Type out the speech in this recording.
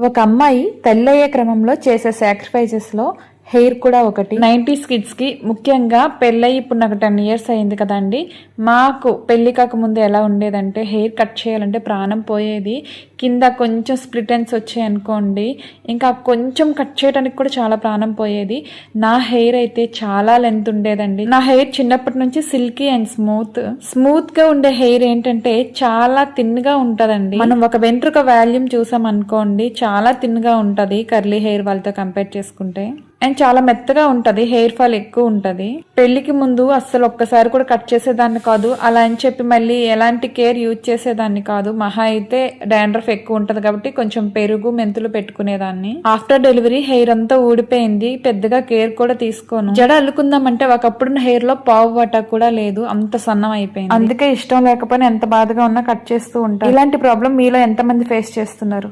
ఒక అమ్మాయి తల్లయ్యే క్రమంలో చేసే సాక్రిఫైజెస్లో హెయిర్ కూడా ఒకటి. నైంటీస్ కిడ్స్కి ముఖ్యంగా పెళ్ళయి ఇప్పుడు నాకు టెన్ ఇయర్స్ అయింది కదండి. మాకు పెళ్ళి కాకముందు ఎలా ఉండేదంటే హెయిర్ కట్ చేయాలంటే ప్రాణం పోయేది. కింద కొంచెం స్ప్లిట్ ఎండ్స్ వచ్చాయి అనుకోండి. ఇంకా కొంచెం కట్ చేయడానికి కూడా చాలా ప్రాణం పోయేది. నా హెయిర్ అయితే చాలా లెంత్ ఉండేదండి. నా హెయిర్ చిన్నప్పటి నుంచి సిల్కీ అండ్ స్మూత్. స్మూత్గా ఉండే హెయిర్ ఏంటంటే చాలా థిన్గా ఉంటదండి. మనం ఒక వెంట్రుక వాల్యూమ్ చూసాం అనుకోండి చాలా థిన్గా ఉంటది కర్లీ హెయిర్ వాళ్ళతో కంపేర్ చేసుకుంటే. అండ్ చాలా మెత్తగా ఉంటది హెయిర్ ఫాల్ ఎక్కువ ఉంటది. పెళ్ళికి ముందు అస్సలు ఒక్కసారి కూడా కట్ చేసేదాన్ని కాదు. అలా అని చెప్పి మళ్ళీ ఎలాంటి కేర్ యూజ్ చేసేదాన్ని కాదు. మహా అయితే డాండ్రఫ్ ఎక్కువ ఉంటది కాబట్టి కొంచెం పెరుగు మెంతులు పెట్టుకునేదాన్ని. ఆఫ్టర్ డెలివరీ హెయిర్ అంతా ఊడిపోయింది. పెద్దగా కేర్ కూడా తీసుకోను. జడ అల్లుకుందామంటే ఒకప్పుడు హెయిర్లో పావు వాటా కూడా లేదు. అంత సన్నం అయిపోయింది. అందుకే ఇష్టం లేకపోయినా ఎంత బాధగా ఉన్నా కట్ చేస్తూ ఉంటాను ఇలాంటి ప్రాబ్లం మీలో ఎంత మంది ఫేస్ చేస్తున్నారు?